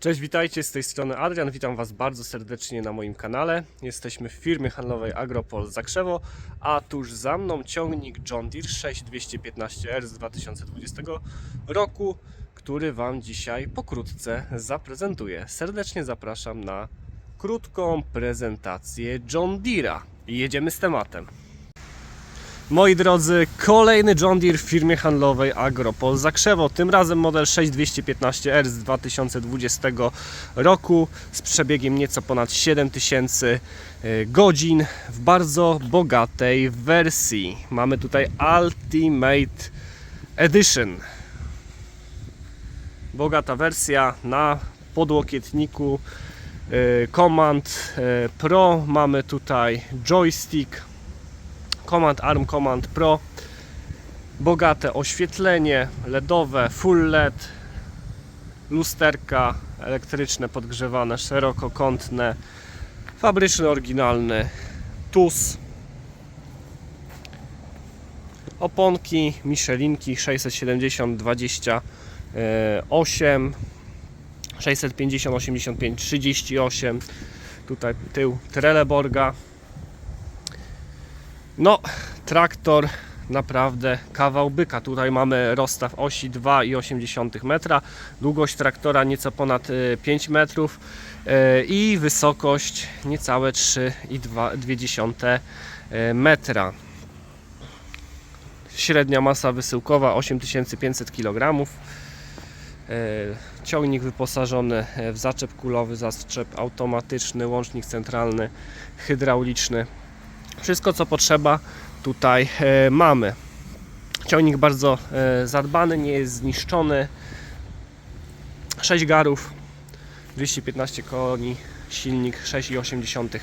Cześć, witajcie, z tej strony Adrian, witam Was bardzo serdecznie na moim kanale. Jesteśmy w firmie handlowej Agropol Zakrzewo, a tuż za mną ciągnik John Deere 6215R z 2020 roku, który Wam dzisiaj pokrótce zaprezentuję. Serdecznie zapraszam na krótką prezentację John Deere'a. Jedziemy z tematem. Moi drodzy, kolejny John Deere w firmie handlowej Agropol Zakrzewo. Tym razem model 6215R z 2020 roku z przebiegiem nieco ponad 7000 e, godzin w bardzo bogatej wersji. Mamy tutaj Ultimate Edition. Bogata wersja na podłokietniku e, Command e, Pro. Mamy tutaj joystick Command Arm Command Pro. Bogate oświetlenie LEDowe, full LED lusterka elektryczne podgrzewane, szerokokątne fabryczny, oryginalny TUS. Oponki Michelinki 670 28 650 85 38 tutaj tył Trelleborga no, traktor naprawdę kawał byka. Tutaj mamy rozstaw osi 2,8 metra, długość traktora nieco ponad e, 5 metrów e, i wysokość niecałe 3,2 e, metra. Średnia masa wysyłkowa 8500 kg. Ciągnik wyposażony w zaczep kulowy, zaczep automatyczny, łącznik centralny, hydrauliczny. Wszystko co potrzeba tutaj e, mamy. Ciągnik bardzo e, zadbany, nie jest zniszczony. 6 garów, 215 koni, silnik 6,8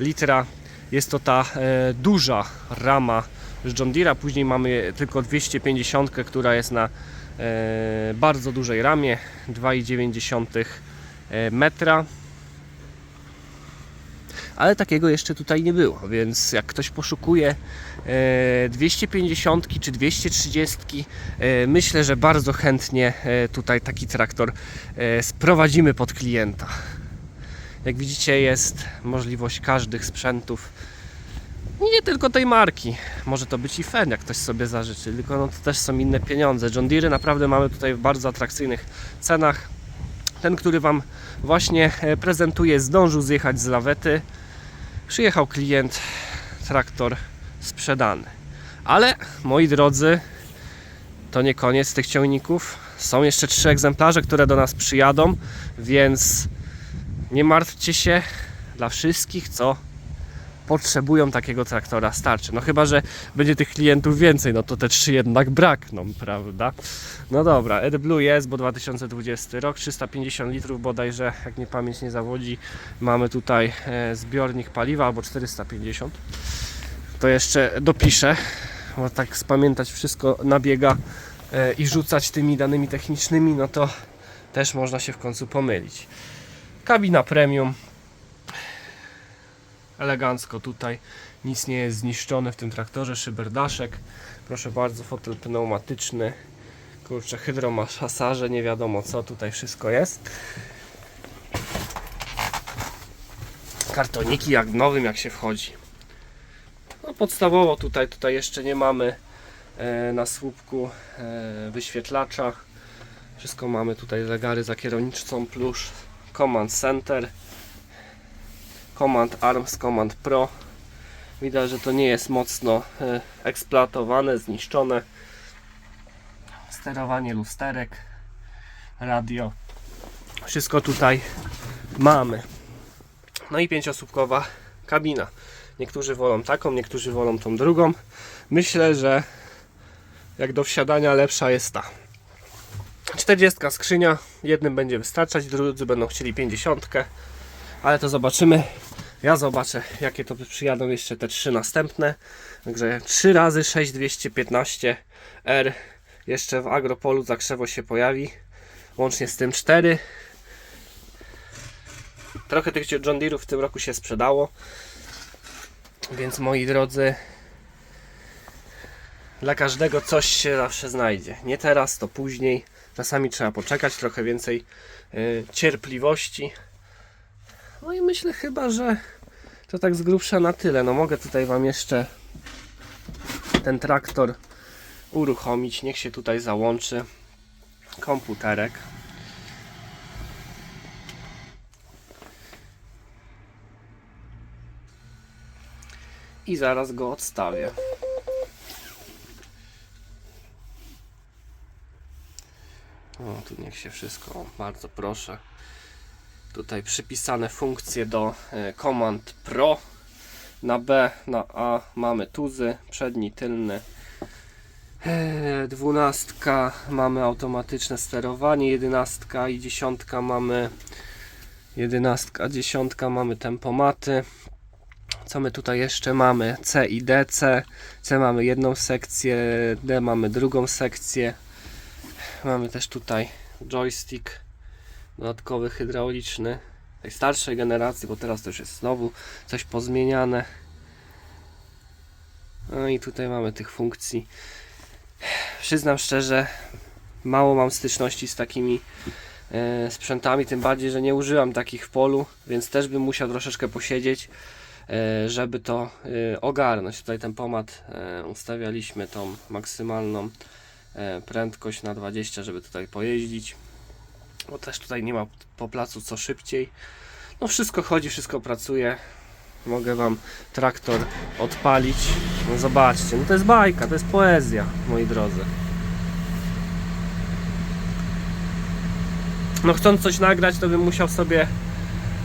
litra. Jest to ta e, duża rama z John Deere'a. Później mamy tylko 250, która jest na bardzo dużej ramie 2,9 e, metra ale takiego jeszcze tutaj nie było, więc jak ktoś poszukuje e, 250 czy 230, e, myślę, że bardzo chętnie e, tutaj taki traktor e, sprowadzimy pod klienta. Jak widzicie jest możliwość każdych sprzętów, nie tylko tej marki, może to być i Fen, jak ktoś sobie zażyczy, tylko no to też są inne pieniądze. John Deere naprawdę mamy tutaj w bardzo atrakcyjnych cenach. Ten, który Wam właśnie e, prezentuję, zdążył zjechać z lawety. Przyjechał klient, traktor sprzedany. Ale moi drodzy, to nie koniec tych ciągników. Są jeszcze trzy egzemplarze, które do nas przyjadą, więc nie martwcie się dla wszystkich, co potrzebują takiego traktora starczy. No chyba, że będzie tych klientów więcej, no to te trzy jednak brakną, prawda? No dobra, AdBlue jest, bo 2020 rok, 350 litrów bodajże, jak mnie pamięć nie zawodzi. Mamy tutaj e, zbiornik paliwa, albo 450. To jeszcze dopiszę, bo tak spamiętać wszystko nabiega e, i rzucać tymi danymi technicznymi, no to też można się w końcu pomylić. Kabina premium, elegancko tutaj. Nic nie jest zniszczone w tym traktorze. Szyberdaszek. Proszę bardzo fotel pneumatyczny. Kurczę hydromasaże nie wiadomo co tutaj wszystko jest. Kartoniki jak w nowym jak się wchodzi. No podstawowo tutaj tutaj jeszcze nie mamy e, na słupku e, wyświetlacza. Wszystko mamy tutaj zegary za kierownicą plus command center Command Arms, Command Pro. Widać, że to nie jest mocno e, eksploatowane, zniszczone. Sterowanie lusterek, radio. Wszystko tutaj mamy. No i pięciosłupkowa kabina. Niektórzy wolą taką, niektórzy wolą tą drugą. Myślę, że jak do wsiadania lepsza jest ta. 40 skrzynia, jednym będzie wystarczać, drudzy będą chcieli 50 ale to zobaczymy. Ja zobaczę, jakie to przyjadą jeszcze te trzy następne. Także 3 razy 6215 R jeszcze w Agropolu za krzewo się pojawi. Łącznie z tym 4. Trochę tych John Deere'ów w tym roku się sprzedało. Więc moi drodzy, dla każdego coś się zawsze znajdzie. Nie teraz, to później. Czasami trzeba poczekać, trochę więcej y, cierpliwości. No i myślę chyba, że to tak z grubsza na tyle. No mogę tutaj Wam jeszcze ten traktor uruchomić. Niech się tutaj załączy komputerek. I zaraz go odstawię. O, tu niech się wszystko, bardzo proszę. Tutaj przypisane funkcje do e, Command Pro. Na B, na A mamy tuzy, przedni, tylny. E, Dwunastka mamy automatyczne sterowanie, jedenastka i dziesiątka mamy jedenastka, dziesiątka mamy tempomaty. Co my tutaj jeszcze mamy? C i D, C. C mamy jedną sekcję, D mamy drugą sekcję. Mamy też tutaj joystick dodatkowy hydrauliczny tej starszej generacji, bo teraz to już jest znowu coś pozmieniane. No i tutaj mamy tych funkcji. Przyznam szczerze, mało mam styczności z takimi e, sprzętami, tym bardziej, że nie użyłam takich w polu, więc też bym musiał troszeczkę posiedzieć, e, żeby to e, ogarnąć. Tutaj ten pomad e, ustawialiśmy tą maksymalną e, prędkość na 20, żeby tutaj pojeździć. Bo też tutaj nie ma po placu co szybciej. No wszystko chodzi, wszystko pracuje. Mogę Wam traktor odpalić. No zobaczcie, no to jest bajka, to jest poezja, moi drodzy. No chcąc coś nagrać, to bym musiał sobie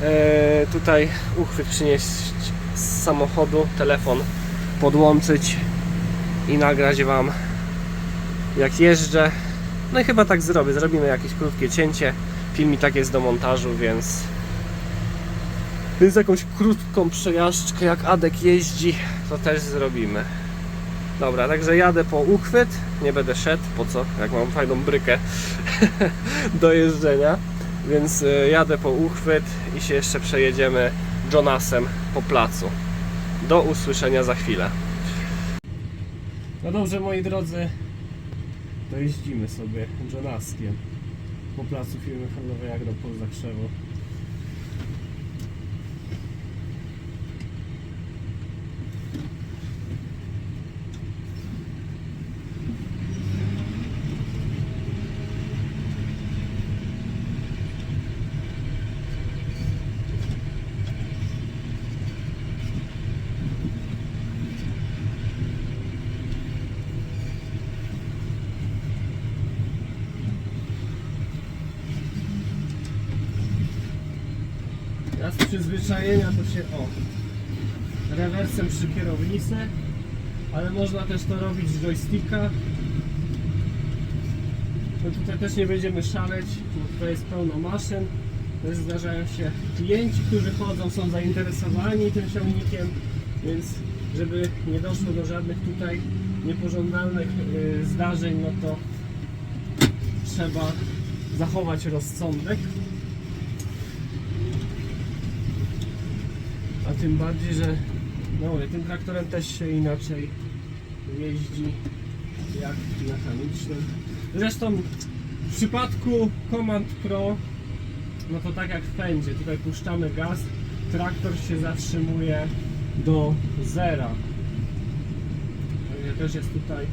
e, tutaj uchwyt przynieść z samochodu, telefon podłączyć i nagrać Wam jak jeżdżę. No i chyba tak zrobię. Zrobimy jakieś krótkie cięcie. Film tak jest do montażu, więc więc jakąś krótką przejażdżkę jak Adek jeździ, to też zrobimy. Dobra, także jadę po uchwyt. Nie będę szedł, po co? Jak mam fajną brykę do jeżdżenia. Więc y, jadę po uchwyt i się jeszcze przejedziemy Jonasem po placu. Do usłyszenia za chwilę. No dobrze, moi drodzy, dojeździmy sobie Jonaskiem po placu firmy handlowej Agropol Zakrzewo. Z przyzwyczajenia to się o rewersem przy kierownicy, ale można też to robić z joysticka. No tutaj też nie będziemy szaleć, bo tutaj jest pełno maszyn. Też zdarzają się klienci, którzy chodzą, są zainteresowani tym ciągnikiem, więc żeby nie doszło do żadnych tutaj niepożądanych y, zdarzeń, no to trzeba zachować rozsądek. A tym bardziej, że no tym traktorem też się inaczej jeździ jak mechanicznym. Zresztą w przypadku Command Pro no to tak jak w pędzie, tutaj puszczamy gaz, traktor się zatrzymuje do zera. Także Też jest tutaj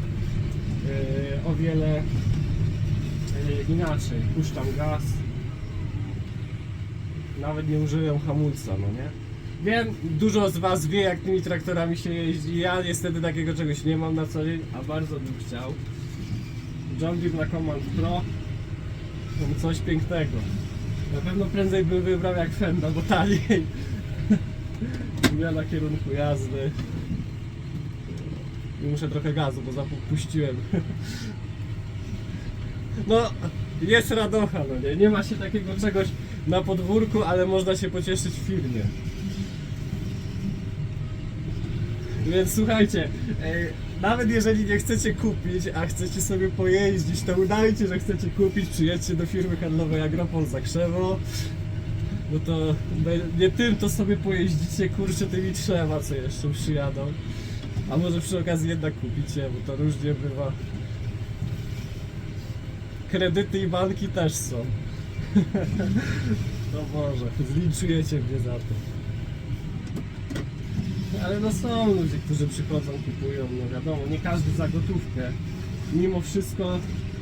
yy, o wiele yy, inaczej. Puszczam gaz. Nawet nie użyłem hamulca, no nie? Wiem, dużo z Was wie, jak tymi traktorami się jeździ. Ja niestety takiego czegoś nie mam na co dzień, a bardzo bym chciał. John Deere na Command Pro coś pięknego. Na pewno prędzej bym wybrał jak Fenda, bo taniej. Zmiana kierunku jazdy. I muszę trochę gazu, bo zapuściłem. No, jest radocha, no nie? Nie ma się takiego czegoś na podwórku, ale można się pocieszyć w firmie. Więc słuchajcie, e, nawet jeżeli nie chcecie kupić, a chcecie sobie pojeździć, to udajcie, że chcecie kupić, przyjedźcie do firmy handlowej Agropol Zakrzewo. No to nie tym, to sobie pojeździcie, kurczę, tymi trzema, co jeszcze przyjadą. A może przy okazji jednak kupicie, bo to różnie bywa. kredyty i banki też są. No Boże, zlinczujecie mnie za to. Ale no są ludzie, którzy przychodzą, kupują, no wiadomo, nie każdy za gotówkę. Mimo wszystko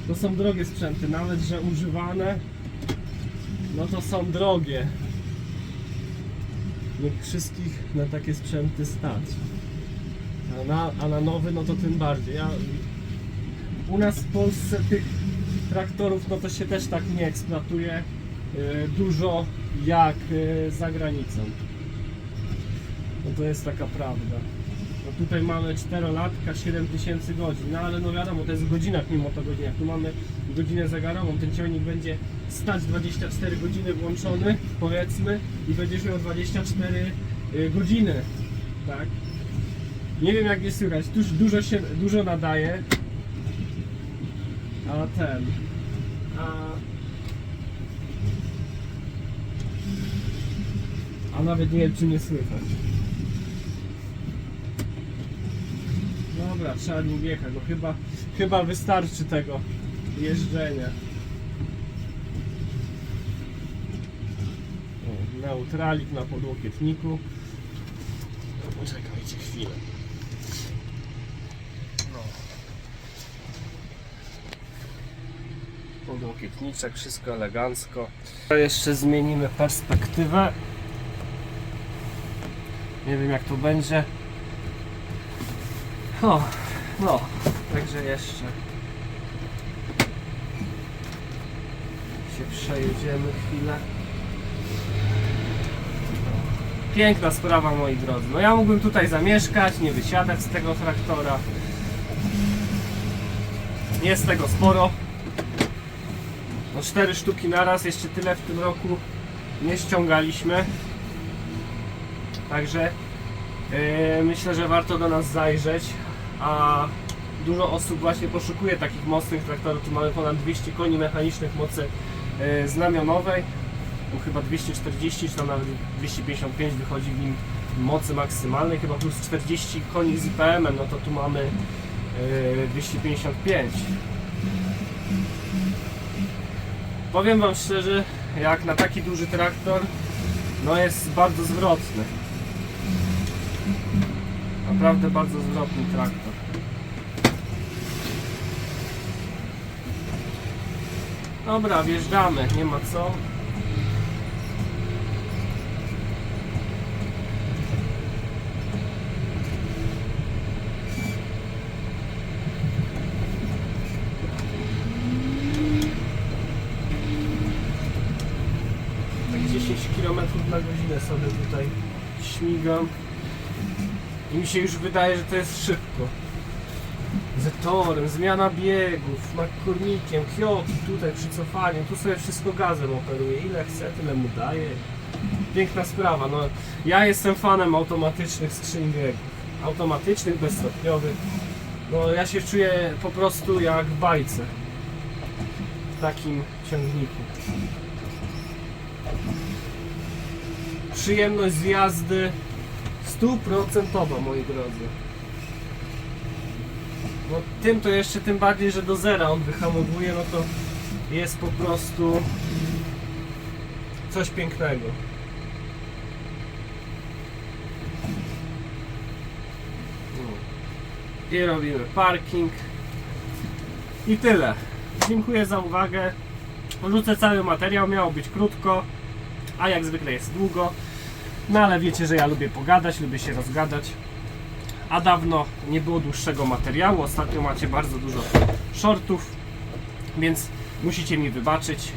to są drogie sprzęty, nawet że używane, no to są drogie. Nie wszystkich na takie sprzęty stać. A na, a na nowy, no to tym bardziej. Ja, u nas w Polsce tych traktorów, no to się też tak nie eksploatuje y, dużo jak y, za granicą. No to jest taka prawda. No tutaj mamy 4-latka, 7000 godzin, no ale no wiadomo, to jest w godzinach mimo to godzinach. Tu mamy godzinę zegarową, ten ciągnik będzie stać 24 godziny włączony, powiedzmy, i będziesz miał 24 y, godziny, tak? Nie wiem jak jest słychać, tuż dużo się, dużo nadaje, a ten, a... A nawet nie wiem czy nie słychać. Dobra, trzeba nim wjechać, no chyba, chyba wystarczy tego jeżdżenia. O, neutralik na podłokietniku. Poczekajcie chwilę. No. Podłokietniczek, wszystko elegancko. Jeszcze zmienimy perspektywę. Nie wiem jak to będzie. O, no, także jeszcze się przejedziemy chwilę. Piękna sprawa moi drodzy. No ja mógłbym tutaj zamieszkać, nie wysiadać z tego traktora. Jest tego sporo. No cztery sztuki naraz, jeszcze tyle w tym roku nie ściągaliśmy. Także myślę, że warto do nas zajrzeć, a dużo osób właśnie poszukuje takich mocnych traktorów. Tu mamy ponad 200 koni mechanicznych mocy yy, znamionowej, tu chyba 240 czy nawet 255 wychodzi w nim mocy maksymalnej, chyba plus 40 koni z IPM-em, no to tu mamy yy, 255. Powiem Wam szczerze, jak na taki duży traktor, no jest bardzo zwrotny. Naprawdę bardzo zwrotny traktor. Dobra, wjeżdżamy, nie ma co. Tak 10 km na godzinę sobie tutaj śmigam. I mi się już wydaje, że to jest szybko. Z torem, zmiana biegów, McCormickiem, Kyoto tutaj przy cofaniu, tu sobie wszystko gazem operuje. Ile chce, tyle mu daje. Piękna sprawa. No, ja jestem fanem automatycznych skrzyń biegów. Automatycznych, bezstopniowych. No ja się czuję po prostu jak w bajce. W takim ciągniku. Przyjemność z jazdy stuprocentowa, moi drodzy. No tym to jeszcze tym bardziej, że do zera on wyhamowuje, no to jest po prostu coś pięknego. No. I robimy parking. I tyle. Dziękuję za uwagę. Rzucę cały materiał, miało być krótko, a jak zwykle jest długo. No ale wiecie, że ja lubię pogadać, lubię się rozgadać. A dawno nie było dłuższego materiału. Ostatnio macie bardzo dużo shortów, więc musicie mi wybaczyć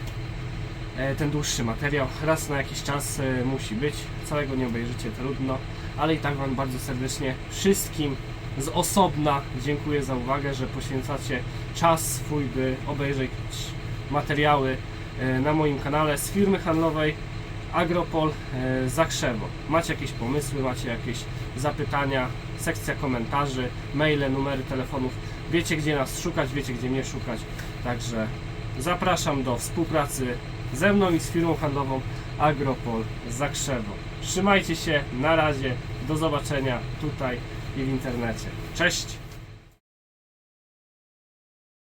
e, ten dłuższy materiał. Raz na jakiś czas e, musi być. Całego nie obejrzycie, trudno. Ale i tak Wam bardzo serdecznie wszystkim z osobna dziękuję za uwagę, że poświęcacie czas swój, by obejrzeć materiały e, na moim kanale z firmy handlowej Agropol e, Zakrzewo. Macie jakieś pomysły, macie jakieś zapytania, sekcja komentarzy, maile, numery telefonów. Wiecie gdzie nas szukać, wiecie gdzie mnie szukać. Także zapraszam do współpracy ze mną i z firmą handlową Agropol Zakrzewo. Trzymajcie się, na razie, do zobaczenia tutaj i w internecie. Cześć!